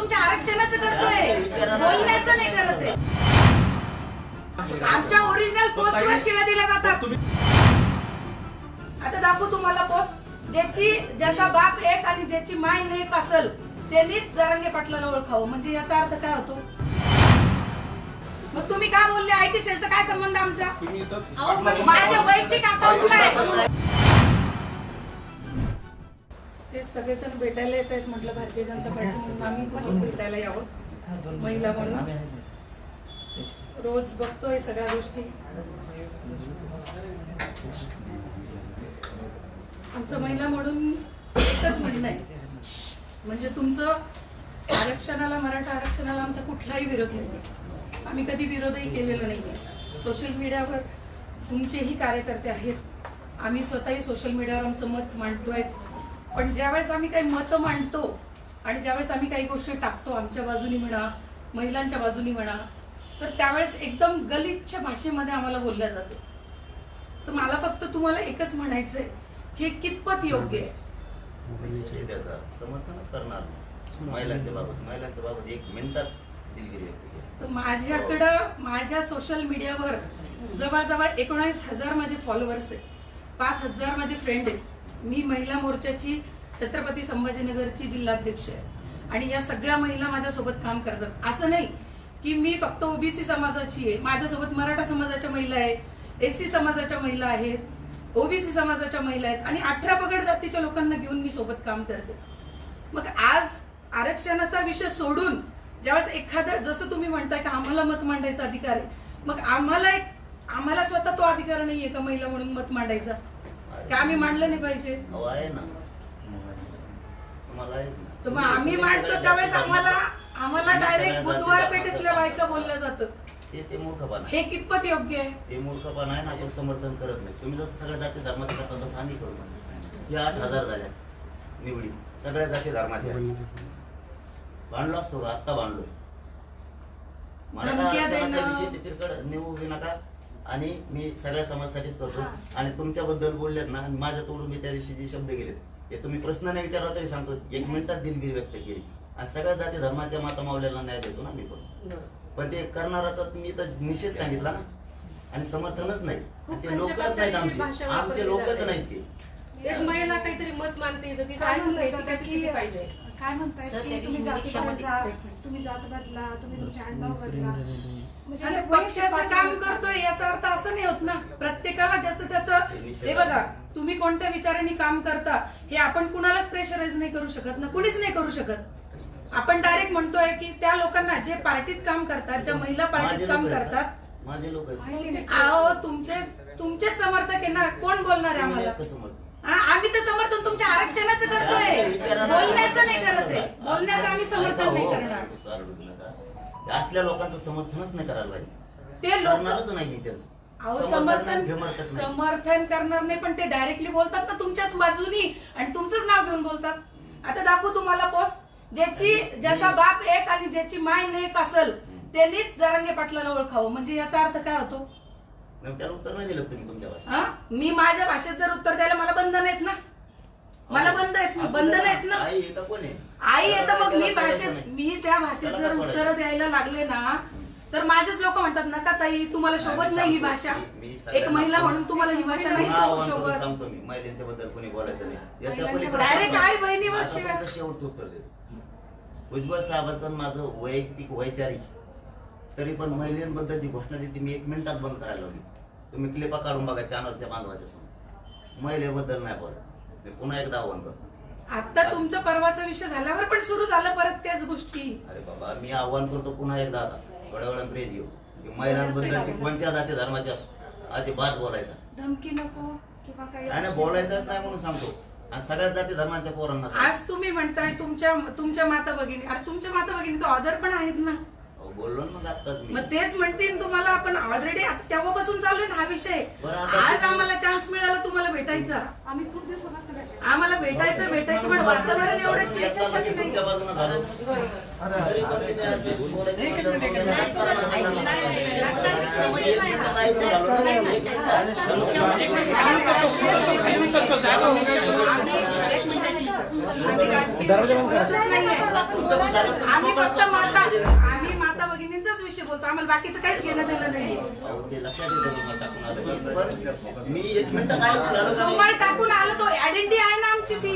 तुमच्या आरक्षणाचं करतोय. बोलण्याचं नाही. करत आहे. आमच्या ओरिजिनल पोस्टवर शिव्या दिल्या जातात. आता दाखवू तुम्हाला पोस्ट ज्याची ज्याचा बाप एक आणि ज्याची माय एक असेल त्यांनीच जरांगे पाटलाला ओळखावं. म्हणजे याचा अर्थ काय होतो? मग तुम्ही काय बोलले? आयटी सेलचा काय संबंध आमचा? माझ्या वैयक्तिक अकाउंटला आहे ते सगळेजण भेटायला येत आहेत म्हटलं भारतीय जनता पार्टी म्हणून आम्ही तुम्हाला भेटायला यावं. महिला म्हणून. रोज बघतोय सगळ्या गोष्टी. आमचं महिला म्हणून एकच म्हणणं आहे. म्हणजे तुमचं आरक्षणाला मराठा आरक्षणाला आमचा कुठलाही विरोध नाही आम्ही कधी विरोधही केलेला नाही सोशल मीडियावर तुमचेही कार्यकर्ते आहेत. आम्ही स्वतःही सोशल मीडियावर आमचं मत मांडतोय. पण ज्यावेळेस आम्ही काही मतं मांडतो आणि ज्यावेळेस आम्ही काही गोष्टी टाकतो आमच्या बाजूनी म्हणा महिलांच्या बाजूनी म्हणा तर त्यावेळेस एकदम गलिच्छ भाषेमध्ये आम्हाला बोलल्या जातं. तर मला फक्त तुम्हाला एकच म्हणायचंय की हे कितपत योग्य आहे? त्याचा समर्थनच करणार. महिलांच्या बाबत महिलांच्या बाबत एक मिनिटात दिलगिरी व्यक्त केली. तर माझ्याकडं माझ्या सोशल मीडियावर जवळजवळ एकोणावीस हजार माझे फॉलोअर्स आहेत पाच हजार माझे फ्रेंड आहेत. मी महिला मोर्चाची छत्रपती संभाजीनगरची जिल्हाध्यक्ष आहे. आणि या सगळ्या महिला माझ्यासोबत काम करतात. असं नाही की मी फक्त ओबीसी समाजाची आहे. माझ्यासोबत मराठा समाजाच्या महिला आहेत एससी समाजाच्या महिला आहेत ओबीसी समाजाच्या महिला आहेत आणि अठरा पगड जातीच्या लोकांना घेऊन मी सोबत काम करते. मग आज आरक्षणाचा विषय सोडून ज्यावेळेस एखादा जसं तुम्ही म्हणताय की आम्हाला मत मांडायचा अधिकार आहे मग आम्हाला एक आम्हाला स्वतः तो अधिकार नाहीये का महिला म्हणून मत मांडायचा? की आम्ही मांडलं नाही पाहिजे अहो आहे ना. तुम्हाला आहेच ना. तर मग आम्ही मांडतो त्यावेळेस आम्हाला आम्हाला डायरेक्ट बुधवार पेठेतल्या बायका बोलल्या जातं ते ते मूर्खपणा आहे. हे कितपत योग्य आहे? ते मूर्खपणा आहे ना आपण समर्थन करत नाही. तुम्ही जसं सगळ्या जाती धर्माचे करता तसं आम्ही करू हे आठ हजार झाल्या निवडी. सगळ्या जाती धर्माच्या भांडलो असतो का? आत्ता भांडलोय. मराठा धमक्या आरक्षणाचा देणं. विषय तिसरीकडे नेऊ नका. आणि मी सगळ्या समाजासाठीच करतो. आणि तुमच्याबद्दल बोललेत ना आणि माझ्या तोडून मी त्या दिवशी जे शब्द गेले ते तुम्ही प्रश्न नाही विचारला तरी सांगतो. एक मिनिटात दिलगिरी व्यक्त केली. आणि सगळ्या जाती धर्माच्या माता मावल्याला न्याय देतो ना मी पण. पण ते करणाराचा मी तर निषेध सांगितला ना. आणि समर्थनच नाही. ते लोकच नाहीत आमचे. आमचे लोकच नाहीत ते. एक महिला काहीतरी मत मानते पाहिजे. काय म्हणताय तुम्ही जात बदला तुम्ही जात बदला तुम्ही म्हणजे पक्षाचं काम करतोय होत ना प्रत्येकाला ज्याचं त्याचं हे बघा तुम्ही कोणत्या विचारांनी काम करता हे आपण कुणालाच प्रेशराईज नाही करू शकत ना कुणीच नाही करू शकत. आपण डायरेक्ट म्हणतोय की त्या लोकांना जे पार्टीत काम करतात ज्या महिला पार्टीत काम करतात? माझे लोक. अहो तुमचे तुमचे समर्थक आहे ना कोण बोलणार आहे आम्हाला? हा, आम्ही तर समर्थन तुमच्या आरक्षणाचं करतोय. बोलण्याचं नाही करत आहे. बोलण्याचं आम्ही समर्थन नाही करणार. असल्या लोकांचं समर्थनच नाही करायला ते लोक नाही मी त्यांचं. अहो समर्थन समर्थन करणार नाही पण ते डायरेक्टली बोलतात ना तुमच्याच बाजूनी आणि तुमचंच नाव घेऊन बोलतात. आता दाखवू तुम्हाला पोस्ट ज्याची ज्याचा बाप एक आणि ज्याची माय एक असेल त्यांनीच जरांगे पाटलाला ओळखावं. म्हणजे याचा अर्थ काय होतो? त्याला उत्तर नाही दिलं तुम्ही तुमच्या भाषेत? हा? मी माझ्या भाषेत जर उत्तर द्यायला मला बंधन आहेत ना? मला बंद आहेत असं बंधन आहेत ना? आई कोण? आहे आई तर मग मी भाषेत. मी त्या भाषेत जर उत्तर? द्यायला लागले ना तर माझेच लोक म्हणतात नका ताई तुम्हाला शोभत नाही ही भाषा. एक महिला म्हणून तुम्हाला ही भाषा नाही शोभत. सांगतो मी. महिलांच्या बद्दल कोणी बोलायचं नाही. याच्या सांगतो. आई बहिणीवर शेवटचं उत्तर देतो. भुजबळ साहेबांचं माझं वैयक्तिक वैचारिक. तरी पण महिलांबद्दल जी घोषणा देते मी एक मिनिटात बंद करायला लावली. तुम्ही क्लिपा काढून बघा चॅनलच्या बांधवाच्या समोर. महिलेबद्दल नाही बोलायचं. मी पुन्हा एकदा आव्हान करतो. आता तुमचं परवाचा विषय झाल्यावर पण सुरू झालं परत त्याच गोष्टी. अरे बाबा मी आव्हान करतो पुन्हा एकदा आता. प्रेज घेऊ की महिलांबद्दल ती कोणत्या जाती धर्माची असो अजिबात बोलायचा. धमकी नको किंवा काही नाही नाही, बोलायचंच नाही म्हणून सांगतो. आणि सगळ्याच जाती धर्माच्या पोरांना सांगतो. आज तुम्ही म्हणताय तुमच्या तुमच्या माता भगिनी अरे तुमच्या माता भगिनी तर ऑदर पण आहेत ना. बोललो ना मग आत्ताच मी मग तेच म्हणतील तुम्हाला आपण ऑलरेडी तेव्हापासून चालू आहे ना हा विषय बरं, आता आज तुम्ही- आम्हाला चान्स मिळाला तुम्हाला भेटायचा आम्ही खूप दिवसापासून. आम्हाला भेटायचं भेटायचं पण वातावरण एवढं चेंज याच्यासाठी तुमच्या बाजूनं झालो तरी पण तुम्ही असे बोलायचं म्हणल्यावर मग याला नाही करायला लागणार. नाही झालो ना, एक मिनिट. आम्ही फक्त माता भगिनींचाच विषय बोलतो. आम्हाला बाकीचं काहीच घेणं देणं नाही मी एक मिनिट काय झालं का तुम्हाला नाही? टाकून आलं तो आयडेंटिटी आहे ना आमची ती.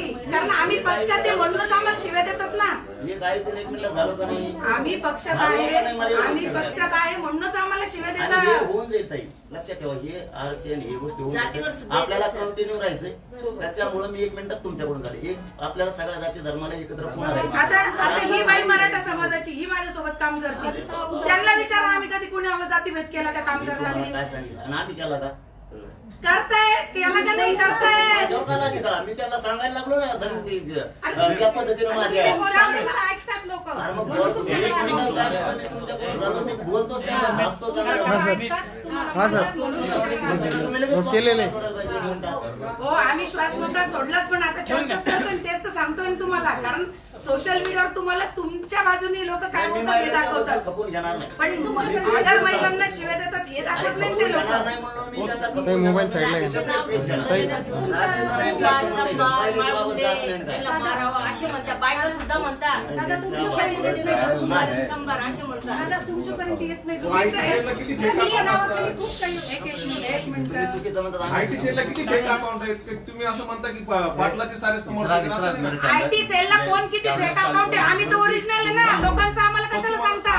कारण आम्ही पक्षात ते म्हणूनच आम्हाला शिव्या देतात ना. एक ऐकून एक मिनिट झालं का नाही? आम्ही पक्षात आहे. नाही आम्ही. पक्षात आहे म्हणूनच आम्हाला शिव्या आणि हे देतात होऊन जाईल ताई. लक्षात ठेवा हे आरक्षण हे गोष्टी होऊन जातीवर जातात. सुद्धा आपल्याला येत. कंटिन्यू राहायचंय. त्याच्यामुळे मी एक मिनिटात तुमच्याकडून झाले. एक आपल्याला सगळ्या जाती धर्माला एकत्र पुन्हा राहायचं आता ही बाई मराठा समाजाची ही माझ्यासोबत काम करते. त्यांना विचारा आम्ही कधी कुणाला जातीभेद केला का काम तुम्हाला करणार सांगितलं? आणि आम्ही केला का? करताय केला का नाही करताय माझ्यावर का नाही का? मी त्याला सांगायला लागलो ना धन- अं, त्या पद्धतीनं माझ्या त्यावेळेला ऐकतात लोक. अरे मग बोल, मी काय बोलतो, मी बोलतोच. हा. सर. तुम्ही लगेच नोट केलेलं आहे. सोडायला पाहिजे एक मिनिटात. हो आम्ही श्वास मोकळा सोडलाच पण आता करतोय आणि तेच तर सांगतोय ना तुम्हाला. कारण सोशल मीडियावर तुम्हाला तुमच्या बाजूने लोक काय मी बोलतात हे दाखवतात. खपून घेणार नाही. पण तुम्हाला हजार महिलांना शिव्या देतात हे दाखवत नाही खपून ते घेणार लोक. नाही म्हणून मी त्याला खपून ताई, मोबाईल घेणार नाही. साईडला घ्या. नाही, असे म्हणतात. बायका सुद्धा म्हणतात. तुमच्या शिक्षण नाही, संभार असे म्हणतात. दादा तुमच्यापर्यंत येत नाही. तुम्ही तर- मी या नावाखाली खूप काही एक एक मिनिट एक तुम्ही मिनिट चुकीचं म्हणतात आयटी सेलला किती फेक अकाउंट आहेत? की तुम्ही असं म्हणता की पा- पाटलाचे सारे समर्थक असं नाही. ना? आयटी सेलला कोण किती फेक अकाउंट आहे आम्ही तर ओरिजिनल आहे ना. लोकांचं आम्हाला कशाला सांगता?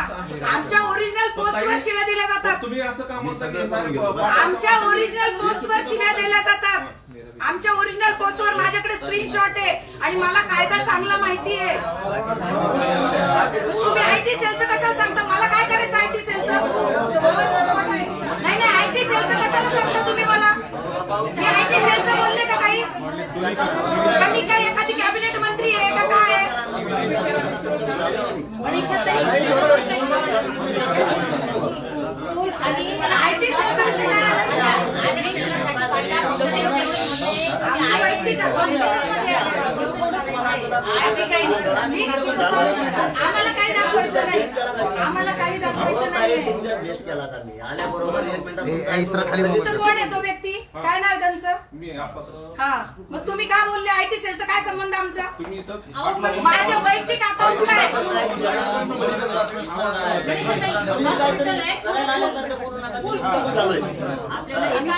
आमच्या ओरिजिनल पोस्टवर शिव्या दिल्या जातात. तुम्ही असं का म्हणता की सगळं सारे करून घेतो. पा- आमच्या ओरिजिनल पोस्टवर शिव्या दिल्या जातात. आमच्या ओरिजिनल पोस्टवर माझ्याकडे स्क्रीनशॉट आहे. आणि मला कायदा चांगला माहिती आहे. तुम्ही आयटी सेलचं कशाला सांगता मला काय करायचं आयटी सेलचं नाही नाही आयटी सेलचं कशाला सांगता तुम्ही मला मी आयटी सेलचं बोलले का काही का मी काय एखादी कॅबिनेट मंत्री आहे का काय आहे? आणि मला आयटी सेलचा विषय काय आला? आमची वैयक्तिक मी आम्हाला काही दाखवायचं नाही. आम्हाला काही दाखवायचं नाही. केला आल्याबरोबर एक खाली आहे तो व्यक्ती? काय नाव आहे त्यांचं? मी आपास- हा. मग तुम्ही का बोलले? आयटी सेलचा काय संबंध आमचा? तुम्ही इथं माझ्या वैयक्तिक अकाउंटला आहे करायला आल्यासारखं बोलू नका झालोय. करायला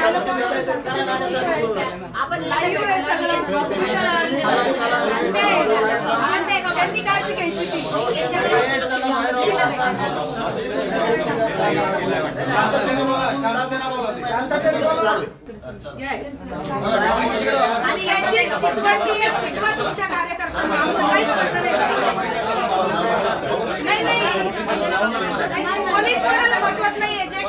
आल्यासारखं बोलू नका. आपण लाईव्ह आहे सगळं. ते- त्यांनी काळजी घ्यायची. आणि याची शिकवण जी आहे, शिकवा तुमच्या कार्यकर्त्यांना. आमचं काहीच म्हणणं नाही नाही. कोणीच कोणाला बसवत नाहीये. जे